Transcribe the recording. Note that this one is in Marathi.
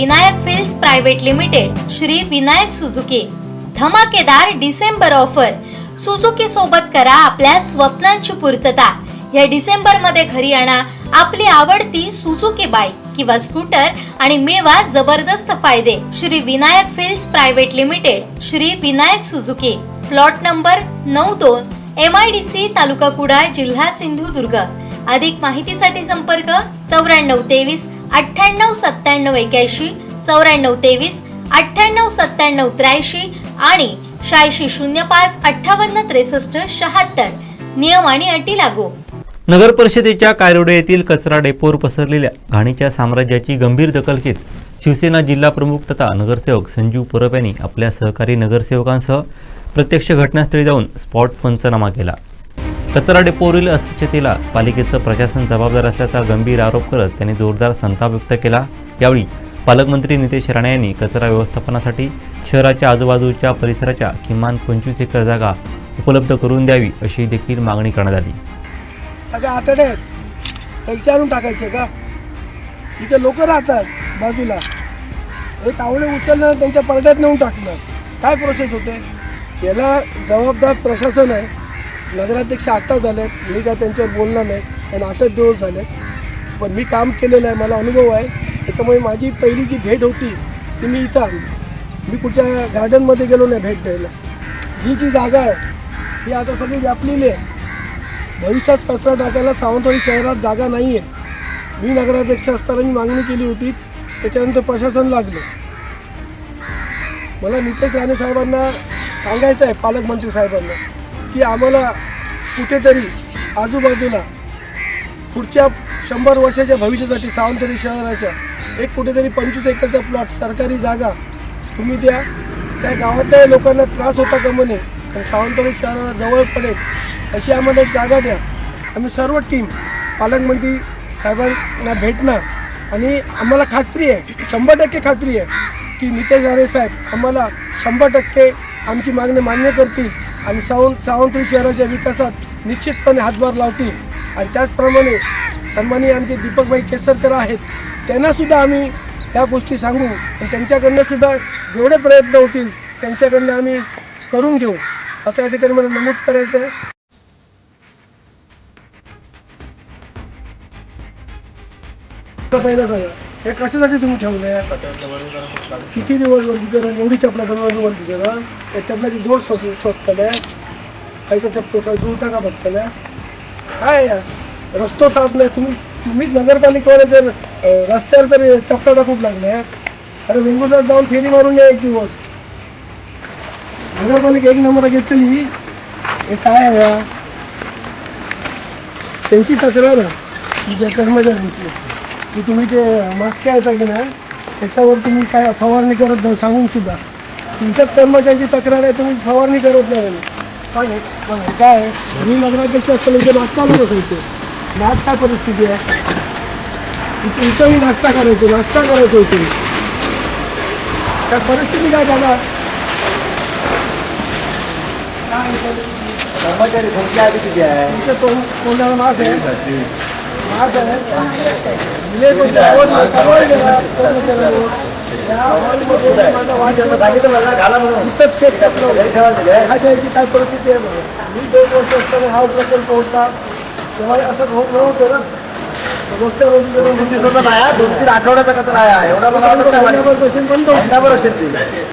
Vinayak fills private limited Shri Vinayak Suzuki. धमाकेदार डिसेंबर ऑफर. सुझुकी सोबत करा आपल्या स्वप्नांची पूर्तता. या डिसेंबरमध्ये घरी आणा आपली आवडती सुझुकी बाईक किंवा स्कूटर आणि मिळवा जबरदस्त फायदे. Shri Vinayak fills private limited Shri Vinayak Suzuki. Plot number नऊ दोन एम आय डी सी तालुका कुडाळ जिल्हा सिंधुदुर्ग. अधिक माहितीसाठी संपर्क चौऱ्याण्णव तेवीस अठ्ठ्याण्णव सत्त्याण्णव एक्याऐंशी चौऱ्याण्णव तेवीस अठ्ठ्याण्णव सत्त्याण्णव त्र्याऐंशी आणि शहाऐंशी शून्य पाच अठ्ठावन्न त्रेसष्ट शहात्तर. नियम आणि अटी लागू. नगर परिषदेच्या कायरोडे येथील कचरा डेपोवर पसरलेल्या घाणीच्या साम्राज्याची गंभीर दखल घेत शिवसेना जिल्हा प्रमुख तथा नगरसेवक संजीव परब यांनी आपल्या सहकारी नगरसेवकांसह प्रत्यक्ष घटनास्थळी जाऊन स्पॉट पंचनामा केला. कचरा डेपोवरील अस्वच्छतेला पालिकेचं प्रशासन जबाबदार असल्याचा गंभीर आरोप करत त्यांनी जोरदार संताप व्यक्त केला. यावेळी पालकमंत्री नितेश राणे यांनी कचरा व्यवस्थापनासाठी शहराच्या आजूबाजूच्या परिसराच्या किमान पंचवीस एकर जागा उपलब्ध करून द्यावी अशी देखील मागणी करण्यात आली. सगळ्या आतडे विचारून टाकायचे का? इथे लोक राहतात बाजूला. हे तावडे उचललं त्यांच्या पडद्यात नेऊन टाकलं. काय प्रोसेस होते? याला जबाबदार प्रशासन आहे. नगराध्यक्ष आत्ता आहेत मी काय त्यांच्यावर बोलणार नाही कारण आठच दिवस झाले पण मी काम केलेलं आहे मला अनुभव आहे. त्याच्यामुळे माझी पहिली जी भेट होती ती मी इथं आली मी कुठच्या गार्डनमध्ये गेलो नाही भेट द्यायला. ही जी जागा आहे ही आता सगळी व्यापलेली आहे. भविष्यात कचरा टाकायला सावंतवाडी शहरात जागा नाही आहे. मी नगराध्यक्ष असताना मी मागणी केली होती त्याच्यानंतर प्रशासन लागलं. मला नितेश राणे साहेबांना सांगायचं आहे पालकमंत्री साहेबांना. की आम्हाला कुठेतरी आजूबाजूला पुढच्या शंभर वर्षाच्या भविष्यासाठी सावंतवाडी शहराच्या एक कुठेतरी पंचवीस एकरचा प्लॉट सरकारी जागा तुम्ही द्या. त्या गावातल्या लोकांना त्रास होता का म्हणे? तर सावंतवाडी शहराला जवळ पडेल अशी आम्हाला एक जागा द्या. आम्ही सर्व टीम पालकमंत्री साहेबांना भेटणार. आणि आम्हाला खात्री आहे शंभर टक्के खात्री आहे की नितेश राणे साहेब आम्हाला शंभर टक्के आमची मागणी मान्य करतील. आणि सावंत सावंतवाडी शहराच्या विकासात निश्चितपणे हातभार लावतील. आणि त्याचप्रमाणे सन्मानी आमचे दीपकभाई केसरकर आहेत त्यांनासुद्धा आम्ही ह्या गोष्टी सांगू. आणि त्यांच्याकडनं सुद्धा जेवढे प्रयत्न होतील त्यांच्याकडनं आम्ही करून घेऊ. असं या ठिकाणी मला नमूद करायचं आहे पहिलं सांगा हे कशासाठी तुम्ही ठेवले किती दिवस वरती तिथे एवढी चपला बनवून वरती तिथे ना त्या चपलाची जोड स्वस्त स्वस्तल्या खायचा चपतो काय जुळता का बघतल्या? काय या? रस्तो साफ नाही तुम्ही. तुम्हीच नगरपालिकेवाले जर रस्त्यावर तरी चपला टाकूच लागले अरे वेंगुर्ल्यात जाऊन फेरी मारून या एक दिवस. नगरपालिका एक नंबर घेतली. हे काय आहे त्यांची तक्रार आहे. तुमच्या कर्मचाऱ्यांची. की तुम्ही ते मास्क घ्यायचा की नाही त्याच्यावर तुम्ही काय फवारणी करत नाही सांगून सुद्धा तुमच्याच कर्मचाऱ्यांची तक्रार आहे तुम्ही फवारणी करत नाही. काय आहे? पण काय आहे? मी नगराध्यक्ष असताना इथे नाश्ता करत होते काय परिस्थिती आहे इथे इथं मी नाश्ता करायचो नाश्ता करायचो इथे त्या परिस्थिती काय झाला आहे? कर्मचारी संख्या आधी किती आहे मास्क आहे मास्क आहे विलेज होते, आवड नाही, सवय गेला कर्मचाऱ्यांवर. या हॉलमध्ये माझा वाद झाला. सांगितलं मला घाला म्हणून इथंच चेक टाकलं घरी ठेवायला दिलंय. हा द्यायची काय परिस्थिती आहे बघा मी दोन वर्ष असताना हा प्रकल्प होता तेव्हा असं होत नव्हतं ना रोजच्या रोजी जरा दोन दिवसाचा नाही हा, दोन तीन आठवड्याचा कचरा आहे एवढा मला वाटत नाही महिन्याभर पेशंट बंद होते महिनाभर असेल ते